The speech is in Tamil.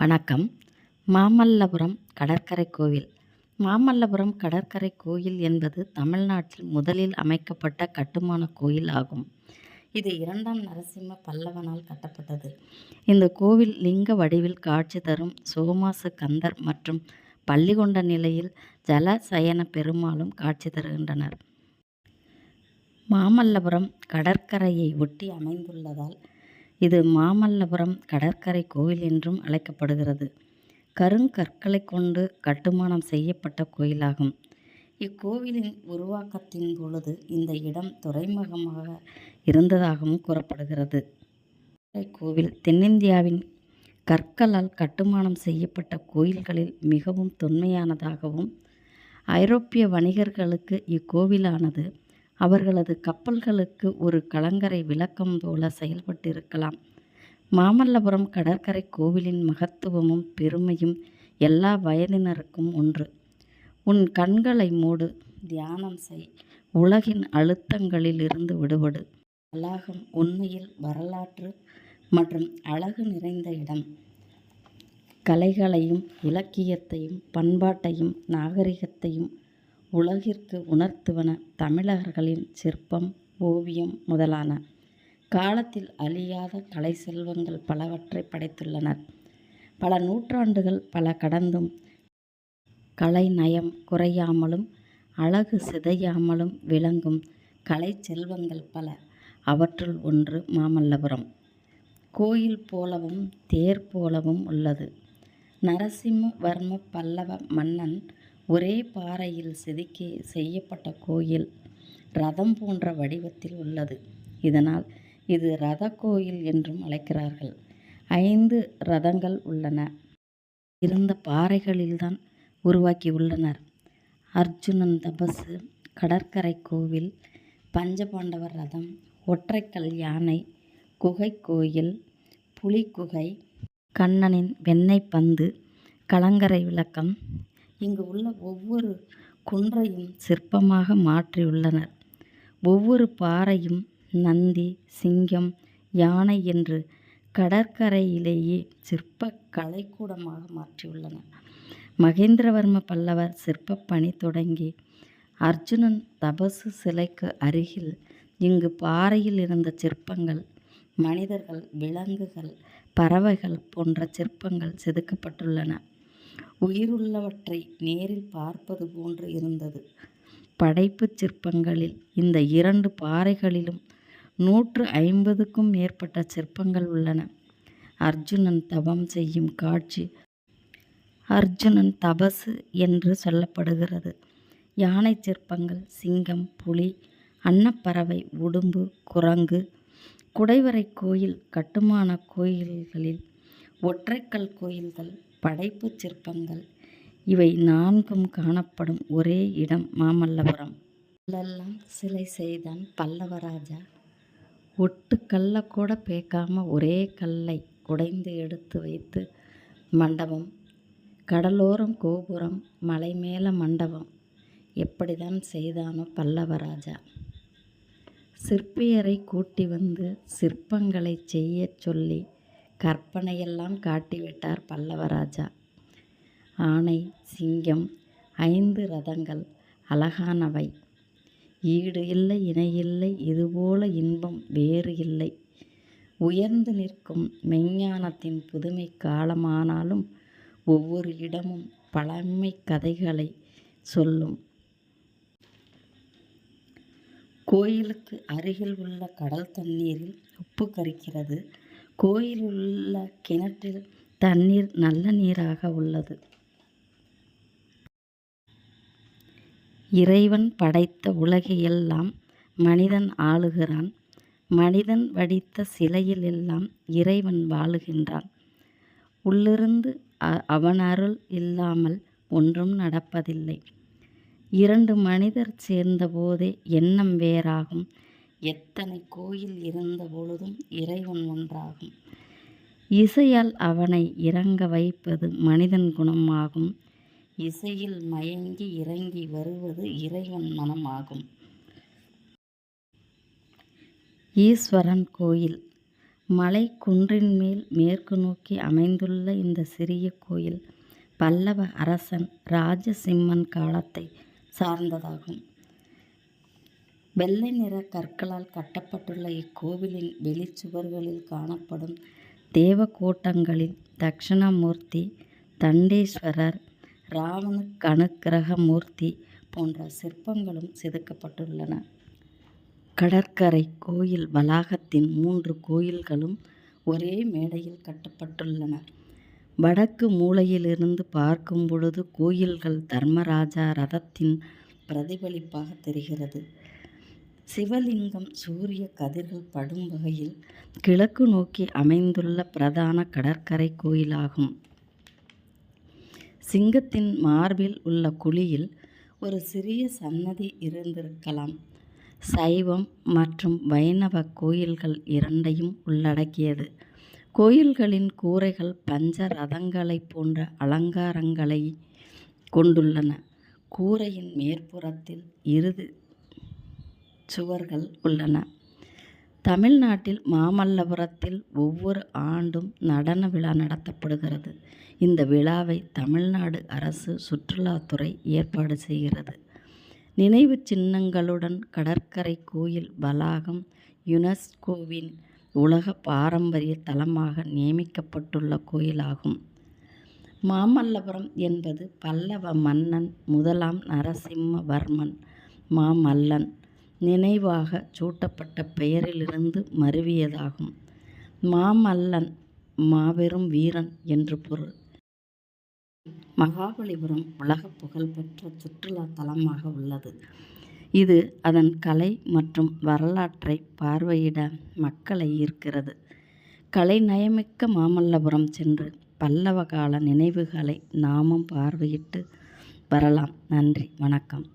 வணக்கம். மாமல்லபுரம் கடற்கரை கோவில். மாமல்லபுரம் கடற்கரை கோயில் என்பது தமிழ்நாட்டில் முதலில் அமைக்கப்பட்ட கட்டுமான கோயில் ஆகும். இது இரண்டாம் நரசிம்ம பல்லவனால் கட்டப்பட்டது. இந்த கோவில் லிங்க வடிவில் காட்சி தரும் சோமாசு கந்தர் மற்றும் பள்ளி கொண்ட நிலையில் ஜலசயன பெருமாளும் காட்சி தருகின்றனர். மாமல்லபுரம் கடற்கரையை ஒட்டி அமைந்துள்ளதால் இது மாமல்லபுரம் கடற்கரை கோவில் என்றும் அழைக்கப்படுகிறது. கருங்கற்களை கொண்டு கட்டுமானம் செய்யப்பட்ட கோயிலாகும். இக்கோவிலின் உருவாக்கத்தின் பொழுது இந்த இடம் துறைமுகமாக இருந்ததாகவும் கூறப்படுகிறது. கோவில் தென்னிந்தியாவின் கற்களால் கட்டுமானம் செய்யப்பட்ட கோயில்களில் மிகவும் தொன்மையானதாகவும் ஐரோப்பிய வணிகர்களுக்கு இக்கோவிலானது அவர்களது கப்பல்களுக்கு ஒரு கலங்கரை விளக்கம் போல செயல்பட்டிருக்கலாம். மாமல்லபுரம் கடற்கரை கோவிலின் மகத்துவமும் பெருமையும் எல்லா வயதினருக்கும் ஒன்று. உன் கண்களை மூடு தியானம் செய் உலகின் அழுத்தங்களில் இருந்து விடுபடு. வளாகம் உண்மையில் வரலாற்று மற்றும் அழகு நிறைந்த இடம். கலைகளையும் இலக்கியத்தையும் பண்பாட்டையும் நாகரிகத்தையும் உலகிற்கு உணர்த்துவன தமிழர்களின் சிற்பம் ஓவியம் முதலான. காலத்தில் அழியாத கலை செல்வங்கள் பலவற்றை படைத்துள்ளனர். பல நூற்றாண்டுகள் பல கடந்தும் கலை நயம் குறையாமலும் அழகு சிதையாமலும் விளங்கும் கலை செல்வங்கள் பல அவற்றுள் ஒன்று மாமல்லபுரம். கோயில் போலவும் தேர் போலவும் உள்ளது. நரசிம்மவர்ம பல்லவ மன்னன் ஒரே பாறையில் செதுக்கி செய்யப்பட்ட கோயில் ரதம் போன்ற வடிவத்தில் உள்ளது. இதனால் இது ரத கோயில் என்றும் அழைக்கிறார்கள். ஐந்து ரதங்கள் உள்ளன. இருந்த பாறைகளில்தான் உருவாக்கியுள்ளனர் அர்ஜுனன் தபசு கடற்கரை கோவில் பஞ்சபாண்டவர் ரதம் ஒற்றைக்கல் யானை குகை கோயில் புலிக்குகை கண்ணனின் வெண்ணெய் பந்து கலங்கரை விளக்கம் இங்கு உள்ள ஒவ்வொரு குன்றையும் சிற்பமாக மாற்றியுள்ளனர் ஒவ்வொரு பாறையும் நந்தி சிங்கம் யானை என்று கடற்கரையிலேயே சிற்ப கலைக்கூடமாக மாற்றியுள்ளன மகேந்திரவர்ம பல்லவர் சிற்பப் பணி தொடங்கி அர்ஜுனன் தபசு சிலைக்கு அருகில் இங்கு பாறையில் இருந்த சிற்பங்கள் மனிதர்கள் விலங்குகள் பறவைகள் போன்ற சிற்பங்கள் செதுக்கப்பட்டுள்ளன. உயிருள்ளவற்றை நேரில் பார்ப்பது போன்று இருந்தது. படைப்புச் சிற்பங்களில் இந்த இரண்டு பாறைகளிலும் நூற்று ஐம்பதுக்கும் மேற்பட்ட சிற்பங்கள் உள்ளன. அர்ஜுனன் தவம் செய்யும் காட்சி அர்ஜுனன் தபசு என்று சொல்லப்படுகிறது. யானை சிற்பங்கள் சிங்கம் புலி அன்னப்பறவை உடும்பு குரங்கு குடைவரை கோயில் கட்டுமான கோயில்களில் ஒற்றைக்கல் கோயில்கள் படைப்புச் சிற்பங்கள். இவை நான்கும் காணப்படும் ஒரே இடம் மாமல்லபுரம். கல்லெல்லாம் சிலை செய்தான் பல்லவராஜா. ஒட்டு கல்லை கூட பேக்காம ஒரே கல்லை குடைந்து எடுத்து வைத்து மண்டபம். கடலோரம் கோபுரம் மலை மேல மண்டபம். எப்படிதான் செய்தானோ பல்லவராஜா. சிற்பியரை கூட்டி வந்து சிற்பங்களை செய்யச் சொல்லி கற்பனையெல்லாம் காட்டிவிட்டார் பல்லவராஜா. ஆனை சிங்கம் ஐந்து ரதங்கள் அழகானவை. ஈடு இல்லை இணையில்லை இதுபோல இன்பம் வேறு இல்லை. உயர்ந்து நிற்கும் மெஞ்ஞானத்தின் புதுமை காலமானாலும் ஒவ்வொரு இடமும் பழமை கதைகளை சொல்லும். கோயிலுக்கு அருகில் உள்ள கடல் தண்ணீரில் உப்பு கரிக்கிறது. கோயிலில் உள்ள கிணற்றில் தண்ணீர் நல்ல நீராக உள்ளது. இறைவன் படைத்த உலகையெல்லாம் மனிதன் ஆளுகிறான். மனிதன் வடித்த சிலையில் எல்லாம் இறைவன் வாழுகின்றான். உள்ளிருந்து அவன் அருள் இல்லாமல் ஒன்றும் நடப்பதில்லை. இரண்டு மனிதர் சேர்ந்தபோதே எண்ணம் வேறாகும். எத்தனை கோயில் இருந்த பொழுதும் இறைவன் ஒன்றாகும். இசையால் அவனை இறங்க வைப்பது மனிதன் குணமாகும். இசையில் மயங்கி இறங்கி வருவது இறைவன் மனமாகும். ஈஸ்வரன் கோயில். மலை குன்றின் மேல் மேற்கு நோக்கி அமைந்துள்ள இந்த சிறிய கோயில் பல்லவ அரசன் ராஜசிம்மன் காலத்தை சார்ந்ததாகும். வெள்ளை நிற கற்களால் கட்டப்பட்டுள்ள இக்கோவிலின் வெளிச்சுவர்களில் காணப்படும் தேவகோட்டங்களில் தட்சிணாமூர்த்தி, தண்டேஸ்வரர், ராவணானுக்கிரக மூர்த்தி போன்ற சிற்பங்களும் செதுக்கப்பட்டுள்ளன. கடற்கரை கோயில் வளாகத்தின் மூன்று கோயில்களும் ஒரே மேடையில் கட்டப்பட்டுள்ளன. வடக்கு மூலையிலிருந்து பார்க்கும் பொழுது கோயில்கள் தர்மராஜா ரதத்தின் பிரதிபலிப்பாகத் தெரிகிறது. சிவலிங்கம் சூரிய கதிர்கள் படும் வகையில் கிழக்கு நோக்கி அமைந்துள்ள பிரதான கடற்கரை கோயிலாகும். சிங்கத்தின் மார்பில் உள்ள குழியில் ஒரு சிறிய சன்னதி இருந்திருக்கலாம். சைவம் மற்றும் வைணவக் கோயில்கள் இரண்டையும் உள்ளடக்கியது. கோயில்களின் கூரைகள் பஞ்ச ரதங்களைப் போன்ற அலங்காரங்களை கொண்டுள்ளன. கூரையின் மேற்புறத்தில் இரு சுவர்கள் உள்ளன. தமிழ்நாட்டில் மாமல்லபுரத்தில் ஒவ்வொரு ஆண்டும் நடன விழா நடத்தப்படுகிறது. இந்த விழாவை தமிழ்நாடு அரசு சுற்றுலாத்துறை ஏற்பாடு செய்கிறது. நினைவுச் சின்னங்களுடன் கடற்கரை கோயில் வளாகம் யுனெஸ்கோவின் உலக பாரம்பரிய தலமாக நியமிக்கப்பட்டுள்ள கோயிலாகும். மாமல்லபுரம் என்பது பல்லவ மன்னன் முதலாம் நரசிம்மவர்மன் மாமல்லன் நினைவாக சூட்டப்பட்ட பெயரிலிருந்து மருவியதாகும். மாமல்லன் மாபெரும் வீரன் என்று பொருள். மகாபலிபுரம் உலகப் புகழ்பெற்ற சுற்றுலா தலமாக உள்ளது. இது அதன் கலை மற்றும் வரலாற்றை பார்வையிட மக்களை ஈர்க்கிறது. கலைநயமிக்க மாமல்லபுரம் சென்று பல்லவ கால நினைவுகளை நாமும் பார்வையிட்டு வரலாம். நன்றி, வணக்கம்.